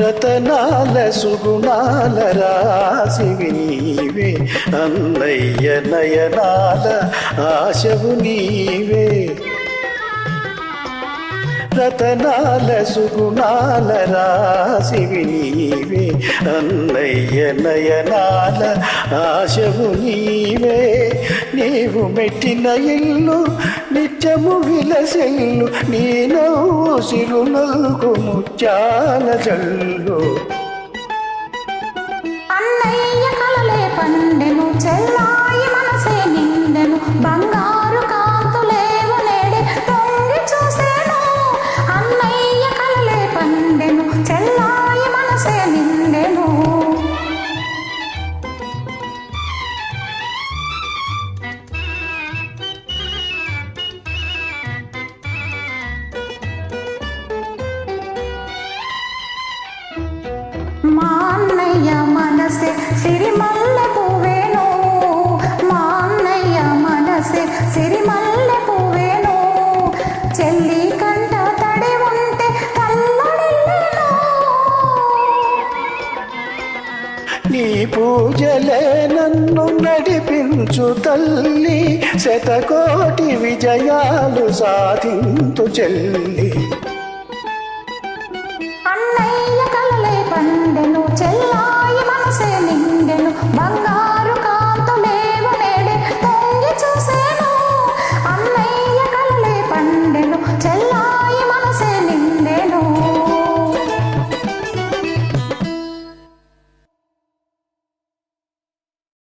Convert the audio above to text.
రతనాల సుగుణాల రాశివి నీవే. అన్నయ్య నయనాల ఆశవు నీవే. రతనాల సుగుణాల రాశివి నీవే అన్నయ్య నయనాల ఆశవు నీవే. నీవు మెట్టిన ఇల్లు నిత్యము విలసిల్లు నీ నవ్వు సిరునల్కు ముత్యాల జల్లు. అన్నయ్య కలలే పండెను చెల్లా మా అన్నయ్య మనసే సిరిమల్లె పువ్వేను మా అన్నయ్య మనసే సిరిమల్లె పువ్వేను చెల్లి కంట తడి ఉంటే నీ పూజలే నన్ను నడిపించు తల్లి. శతకోటి విజయాలు సాధించు చెల్లి.